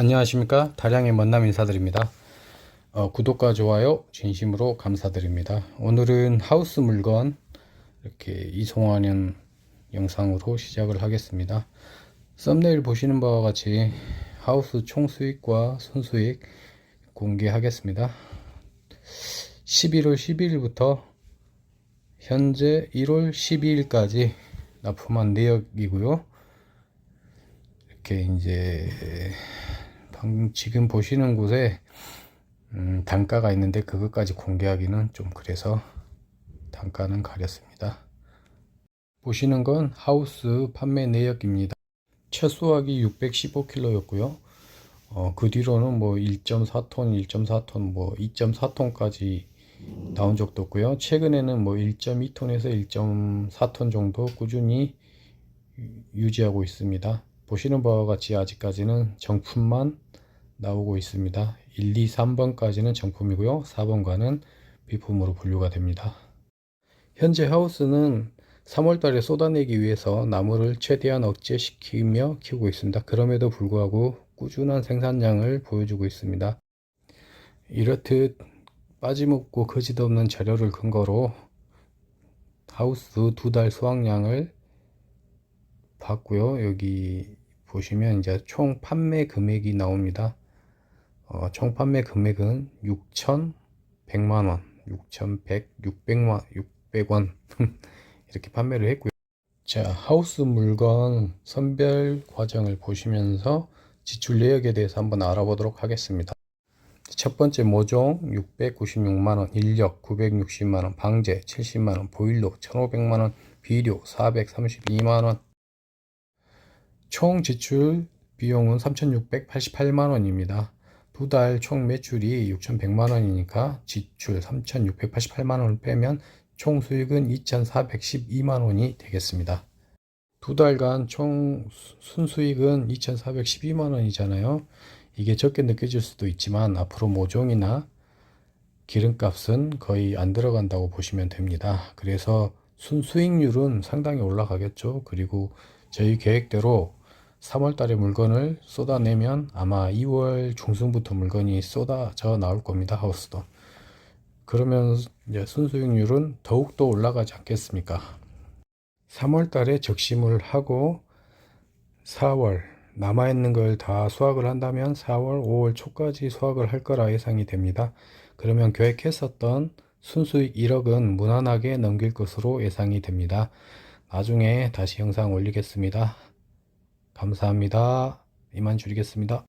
안녕하십니까? 다량의 먼남 인사드립니다. 어, 구독과 좋아요 진심으로 감사드립니다. 오늘은 하우스 물건 이렇게 이송하는 영상으로 시작을 하겠습니다. 썸네일 보시는 바와 같이 하우스 총 수익과 순수익 공개하겠습니다. 11월 12일부터 현재 1월 12일까지 납품한 내역이고요. 이렇게 이제 방 지금 보시는 곳에 음, 단가가 있는데 그것까지 공개하기는 좀 그래서 단가는 가렸습니다. 보시는 건 하우스 판매 내역입니다. 첫 수확이 615kg였고요. 어, 그 뒤로는 뭐 1.4톤, 1.4톤, 뭐 2.4톤까지 나온 적도 없고요. 최근에는 뭐 1.2톤에서 1.4톤 정도 꾸준히 유지하고 있습니다. 보시는 바와 같이 아직까지는 정품만 나오고 있습니다. 1, 2, 3번까지는 정품이고요. 4번과는 비품으로 분류가 됩니다. 현재 하우스는 3월달에 쏟아내기 위해서 나무를 최대한 억제시키며 키우고 있습니다. 그럼에도 불구하고 꾸준한 생산량을 보여주고 있습니다. 이렇듯 빠짐없고 거짓없는 자료를 근거로 하우스 두 달 수확량을 봤고요. 여기 보시면 이제 총 판매 금액이 나옵니다. 어, 총 판매 금액은 6,100만 원, 6,100, 600만, 600원 이렇게 판매를 했고요. 자, 하우스 물건 선별 과정을 보시면서 지출 내역에 대해서 한번 알아보도록 하겠습니다. 첫 번째 모종 696만원, 인력 960만원, 방제 70만원, 보일러 1500만원, 비료 432만원, 총 지출 비용은 3,688만 원입니다. 두 달 총 매출이 6,100만 원이니까 지출 3,688만 원을 빼면 총 수익은 2,412만 원이 되겠습니다. 두 달간 총 순수익은 2,412만 원이잖아요. 이게 적게 느껴질 수도 있지만 앞으로 모종이나 기름값은 거의 안 들어간다고 보시면 됩니다. 그래서 순수익률은 상당히 올라가겠죠. 그리고 저희 계획대로 3월 달에 물건을 쏟아내면 아마 2월 중순부터 물건이 쏟아져 나올 겁니다. 하우스도. 그러면 이제 순수익률은 더욱더 올라가지 않겠습니까? 3월 달에 적심을 하고 4월 남아있는 걸 다 수확을 한다면 4월, 5월 초까지 수확을 할 거라 예상이 됩니다. 그러면 계획했었던 순수익 1억은 무난하게 넘길 것으로 예상이 됩니다. 나중에 다시 영상 올리겠습니다. 감사합니다. 이만 줄이겠습니다.